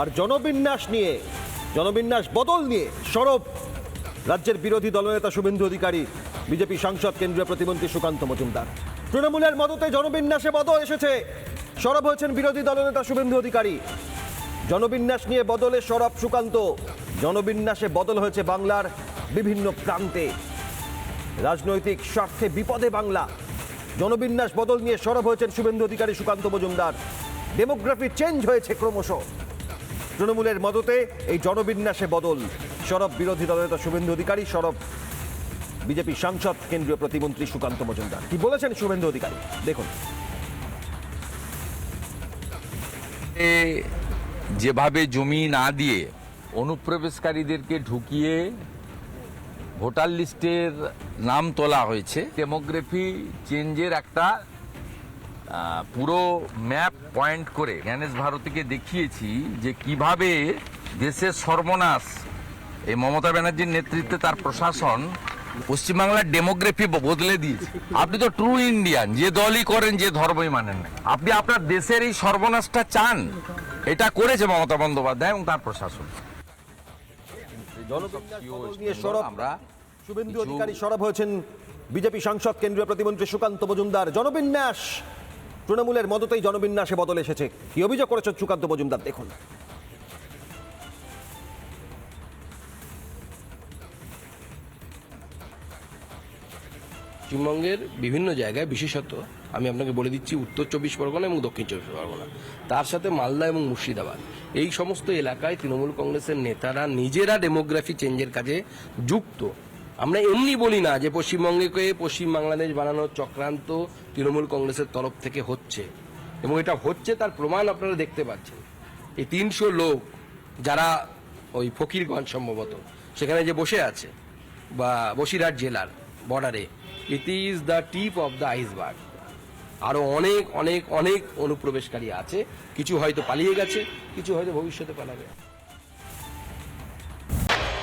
আর জনবিন্যাস নিয়ে, জনবিন্যাস বদল নিয়ে সরব রাজ্যের বিরোধী দলনেতা শুভেন্দু অধিকারী, বিজেপি সাংসদ কেন্দ্রীয় প্রতিমন্ত্রী সুকান্ত মজুমদার। তৃণমূলের মদতে জনবিন্যাসে বদল এসেছে। সরব হয়েছেন বিরোধী দলনেতা শুভেন্দু অধিকারী। জনবিন্যাস নিয়ে বদলে সরব সুকান্ত। জনবিন্যাসে বদল হয়েছে বাংলার বিভিন্ন প্রান্তে। রাজনৈতিক স্বার্থে বিপদে বাংলা। জনবিন্যাস বদল নিয়ে সরব হয়েছেন শুভেন্দু অধিকারী সুকান্ত মজুমদার। ডেমোগ্রাফি চেঞ্জ হয়েছে ক্রমশ। তৃণমূলের মদতে এই জনবিন্যাসে বদল। সরব বিরোধী দলনেতা শুভেন্দু অধিকারী, সরব বিজেপি সাংসদ, কেন্দ্রীয় প্রতিমন্ত্রী সুকান্ত মজুমদার। কি বলেছেন শুভেন্দু অধিকারী? দেখুন। যেভাবে জমি না দিয়ে অনুপ্রবেশকারীদেরকে ঢুকিয়ে ভোটার লিস্টের নাম তোলা হয়েছে, ডেমোগ্রাফি চেঞ্জের একটা পুরো ম্যাপ পয়েন্ট করে জ্ঞানেশ ভারতীকে দেখিয়েছি যে কীভাবে দেশের সর্বনাশ এই মমতা ব্যানার্জির নেতৃত্বে তার প্রশাসন পশ্চিমবাংলার ডেমোগ্রাফি বদলে দিয়েছে। আপনি তো ট্রু ইন্ডিয়ান যে দলই করেন যে ধর্মই মানেন না। আপনি আপনার দেশের এই সর্বনাশটা চান। এটা করেছে মমতা বন্দ্যোপাধ্যায় এবং তার প্রশাসন। আমরা শুভেন্দু অধিকারী সরব হয়েছেন বিজেপি সাংসদ কেন্দ্রীয় প্রতিমন্ত্রী সুকান্ত মজুমদার। জনবিন্যাস তৃণমূলের মদতেই জনবিন্যাসে বদল এসেছে। কি অভিযোগ করেছেন সুকান্ত মজুমদার? দেখুন। পশ্চিমবঙ্গের বিভিন্ন জায়গায় বিশেষত আমি আপনাকে বলে দিচ্ছি উত্তর চব্বিশ পরগনা এবং দক্ষিণ চব্বিশ পরগনা। তার সাথে মালদা এবং মুর্শিদাবাদ। এই সমস্ত এলাকায় তৃণমূল কংগ্রেসের নেতারা নিজেরা ডেমোগ্রাফি চেঞ্জের কাজে যুক্ত। আমরা এমনি বলি না যে পশ্চিমবঙ্গকে পশ্চিম বাংলাদেশ বানানোর চক্রান্ত তৃণমূল কংগ্রেসের তরফ থেকে হচ্ছে। এবং এটা হচ্ছে তার প্রমাণ আপনারা দেখতে পাচ্ছেন। এই তিনশো লোক যারা ওই ফকিরগঞ্জ সম্ভবত, সেখানে যে বসে আছে, বা বসিরহাট জেলার বর্ডারে it is the tip of the iceberg আরও অনেক অনেক অনেক অনুপ্রবেশকারী আছে। কিছু হয়তো পালিয়ে গেছে, কিছু হয়তো ভবিষ্যতে পালাবে।